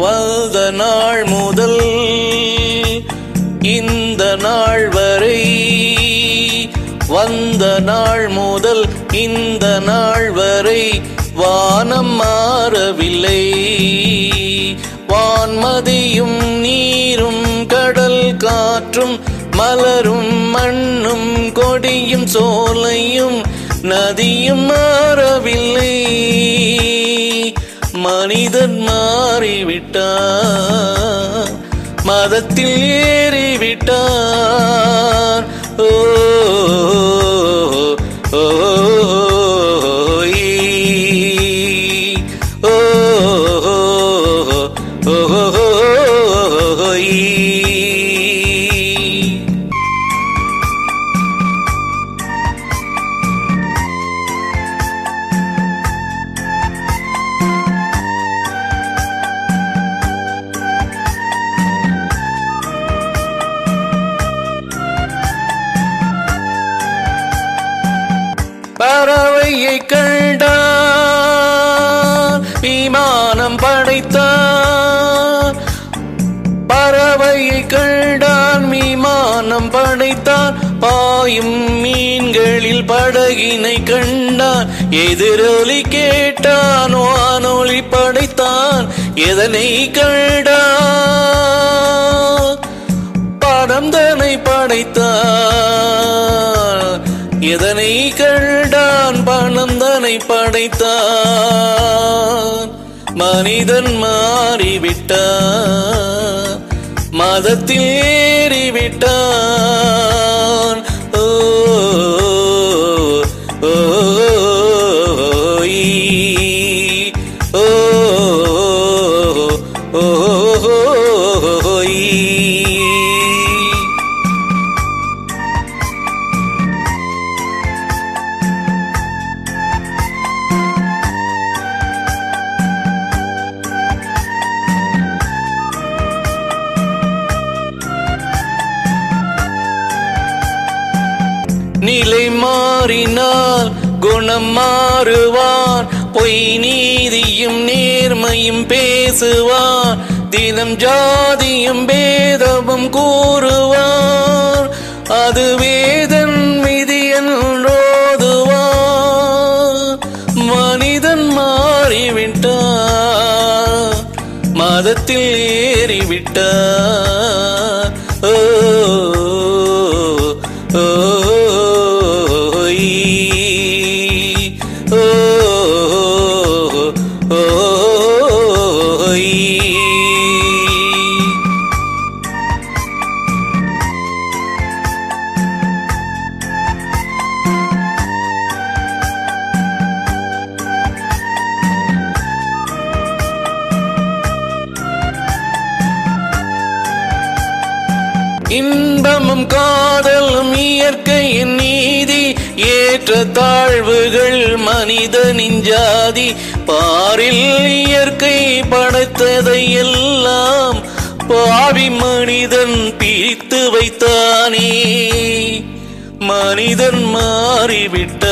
வந்த நாள் முதல் இந்த நாள் வரை. வந்த நாள் முதல் இந்த நாள் வரை. வானம் மாறவில்லை. வான்மதியும் நீரும் கடல் காற்றும் மலரும் மண்ணும் கொடியும் சோலையும் நதியும் மாறவில்லை. மனிதன் மாறிவிட்டான் மதத்தில் ஏறிவிட்டான் ஓ ஓ, ஈ, ஓ, ஓ, ஈ. விமானம் படைத்தான் பறவையை கண்டான் விமானம் படைத்தான் பாயும் மீன்களில் படகினை கண்டான். எதிரொலி கேட்டான் வானொலி படைத்தான். எதனை கண்டான் படம் தனை படைத்தான். எதனை கண்டான் பணம் தனை படைத்தான் மனிதன் மாறிவிட்டான் மதத்தில் ஏறிவிட்டான் ஓ ஓ நிலை மாறினால் குணம் மாறுவான் பொய் நீதியும் நேர்மையும் பேசுவான் தினம் ஜாதியும் பேதமும் கூறுவான் அது வேதன் விதியன் ரோதுவான் மனிதன் மாறிவிட்டான் மதத்தில் ஏறிவிட்டான் ஈ. இன்பமும் காதலும் இயற்கையின் நீதி ஏற்ற தாழ்வுகள் மனித ஜாதி பாரில் இயற்கை படைத்ததை எல்லாம் பாவி மனிதன் பிரித்து வைத்தானே. மனிதன் மாறிவிட்டான்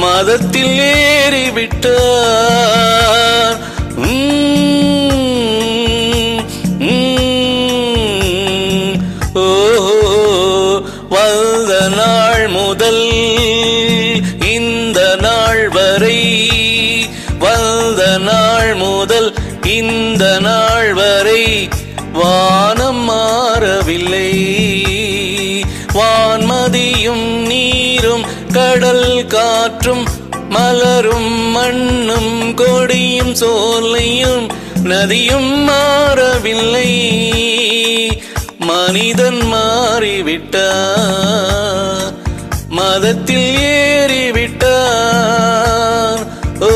மதத்தில் ஏறிவிட்டார் நாள் முதல் இந்த நாள் வரை வானம் மாறவில்லை. வான்மதியும் நீரும் கடல் காற்றும் மலரும் மண்ணும் கொடியும் சோலையும் நதியும் மாறவில்லை. மனிதன் மாறிவிட்டான் மதத்தில் ஏறிவிட்டார் ஓ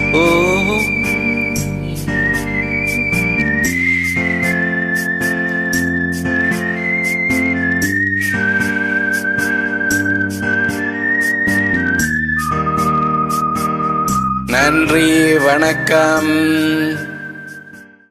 ஓ நன்றி வணக்கம்.